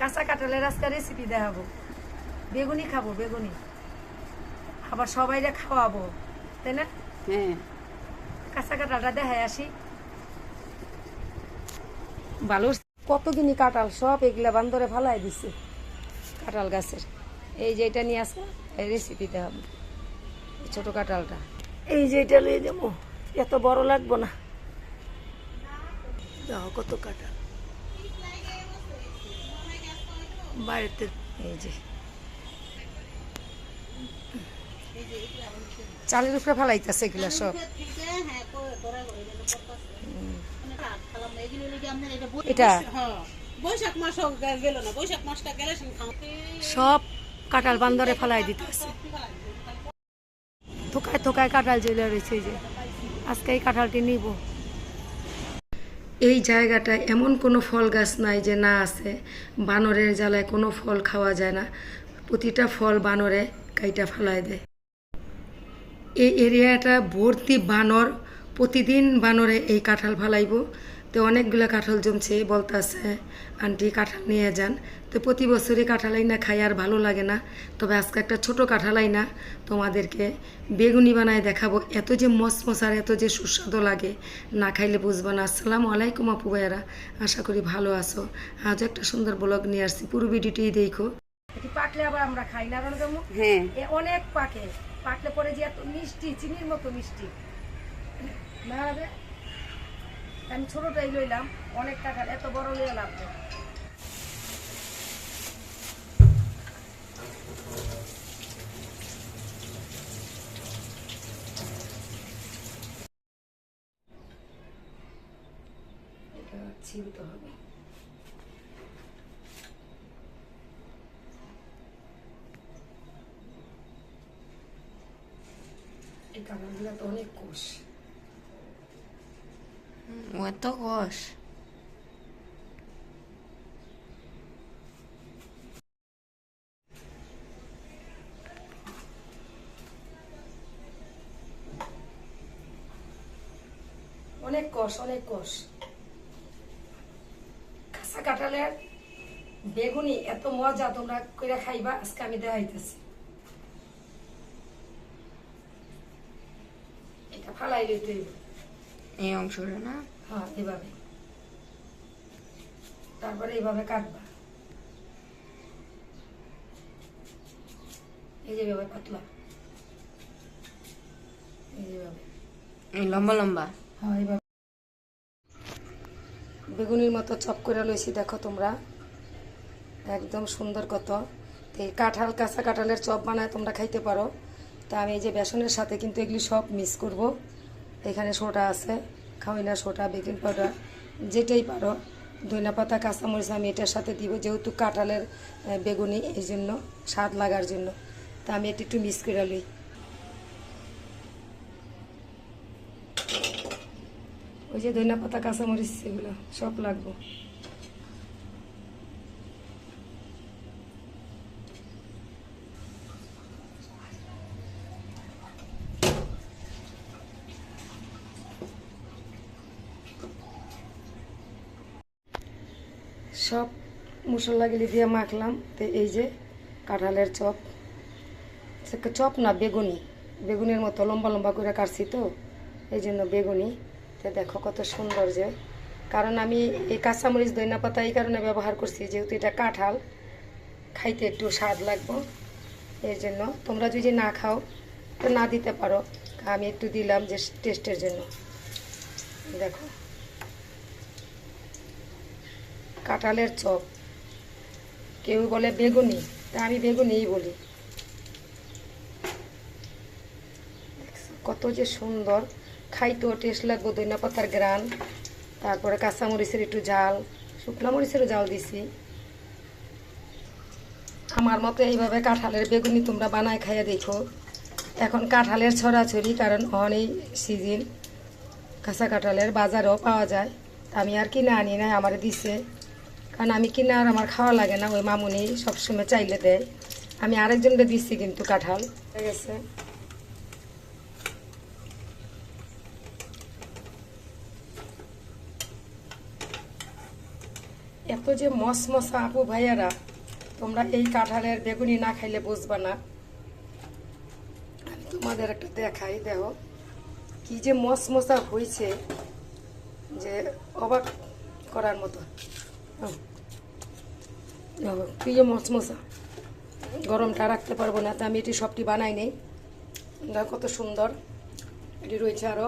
কাঁচা কাঁঠালের আজকে রেসিপি দেখাবো। বেগুনি খাব বেগুনি আবার সবাইরে খাওয়াবো তাই না? হ্যাঁ। কাঁচা কাঁঠালটা দেখায় আসি। ভালো কতদিনই কাঁঠাল সব এগুলা বান্দরে ফালাই দিছে কাঁঠাল গাছের। এই যে এটা নিয়ে আসা এই রেসিপি এই ছোট কাঁঠালটা। এই যে এটা নিয়ে যাব এত বড় লাগবো না। কত কাঁঠাল। বাড়িতে। এই যে। চালের উপরে ফালাইতেছে এগুলা সব। এটা বৈশাখ মাস গেল না বৈশাখ মাসটা গেলে খাওয়াতে সব কাঁঠাল বান্দরে ফালাই দিতে আছে থোকায় থোকায় কাঁঠাল জ্বলে রয়েছে যে। আজকে এই কাঁঠালটি নিব। এই জায়গাটায় এমন কোনো ফল গাছ নাই যে না আছে। বানরের জ্বালায় কোনো ফল খাওয়া যায় না। প্রতিটা ফল বানরে কাইটা ফালাই দেয়। এই এরিয়াটা ভর্তি বানর। প্রতিদিন বানরে এই কাঁঠাল ফালাইব। তো অনেকগুলো কাঁঠাল জমছে বলতাছে আন্টি কাঁঠাল নিয়ে যান। তো প্রতি বছরই কাঁঠালাই না খাই আর ভালো লাগে না। তবে আজকে একটা ছোট কাঁঠালাই না তোমাদেরকে বেগুনি বানায় দেখাবো। এত যে মসমস আর এত যে সুস্বাদু লাগে না খাইলে বুঝব না। আসসালামু আলাইকুম আপু ভাইয়ারা আশা করি ভালো আছো। আজও একটা সুন্দর ব্লগ নিয়ে আসছি পুরো ভিডিওটি দেখো। এটি পাকলে আবার আমরা খাই না হ্যাঁ। অনেক পাকে। পাকলে পরে যে এত মিষ্টি চিনির মতো মিষ্টি। না আমি ছোটটাই লইলাম, অনেক টাকা, এত বড় লইয়া লাভ নেই। হবে এই কাঁঠালগুলো তো অনেক কোষ ও এত কষ অনেক কষ অনেক কষ। কাঁচা কাঁঠালের বেগুনি এত মজা তোমরা কইরা খাইবা আজকে আমি দেখাইতেছি। এটা ফালাই হইব। এই অংশটা না? হ্যাঁ এভাবে। তারপরে এইভাবে কাটবা। এই যে এভাবে পাতলা। লম্বা লম্বা। হ্যাঁ এইভাবে বেগুনির মতো চপ করে লইছি দেখো তোমরা। একদম সুন্দর কত। তো এই কাঁঠাল কাঁচা কাঁঠালের চপ বানায় তোমরা খাইতে পারো। তা আমি এই যে বেসনের সাথে কিন্তু এগুলি সব মিক্স করব। এখানে সোটা আছে। খাওয়াইনা সোটা বেকিং পাউডার, যেটাই পারো। ধনিয়া পাতা, কাঁচামরিচ আমি এটার সাথে দিব, যেহেতু কাঁঠালের বেগুনি, এই জন্য স্বাদ লাগার জন্য। তা আমি এটা একটু মিক্স করে লই। ওই যে ধনিয়া পাতা, কাঁচামরিচ, এগুলো সব লাগবো। সব মশলাগুলি দিয়ে মাখলাম। তো এই যে কাঁঠালের চপ। চপ না, বেগুনি। বেগুনের মতো লম্বা লম্বা করে কাটছি তো, এই জন্য বেগুনি। তো দেখো কত সুন্দর যে। কারণ আমি এই কাঁচামরিচ দইনা পাতা এই কারণে ব্যবহার করছি, যেহেতু এটা কাঁঠাল, খাইতে একটু স্বাদ লাগবো। এর জন্য তোমরা যদি না খাও, তো না দিতে পারো। আমি একটু দিলাম যে টেস্টের জন্য। দেখো। কাঁঠালের চপ। কেউ বলে বেগুনি, তা আমি বেগুনিই বলি। কত যে সুন্দর। খাইতেও টেস্ট লাগবো দইনা পাতার গ্রান। তারপরে কাঁচামরিচের একটু ঝাল শুকনো মরিচেরও জাল দিছি। আমার মতো এইভাবে কাঁঠালের বেগুনি তোমরা বানায় খাইয়া দেখো। এখন কাঁঠালের ছড়াছড়ি, কারণ অনেক সিজন কাঁচা কাঁঠালের বাজারও পাওয়া যায়। আমি আর কিনে আনি নাই, আমার দিছে। কারণ আমি কিনে আর আমার খাওয়া লাগে না, ওই মামুনি সবসময় চাইলে দেয়। আমি আরেকজনকে দিচ্ছি কিন্তু কাঁঠাল। হয়ে গেছে। এত যে মসমসা আপু ভাইয়ারা, তোমরা এই কাঁঠালের বেগুনি না খাইলে বুঝবা না। আমি তোমাদের একটা দেখাই, দেখো। কি যে মসমসা হয়েছে যে অবাক করার মতো। হুম। কি যে মসমসা গরমটা রাখতে পারব না, তা আমি এটি সবটি বানাই নেই। কত সুন্দর, এটি রয়েছে আরও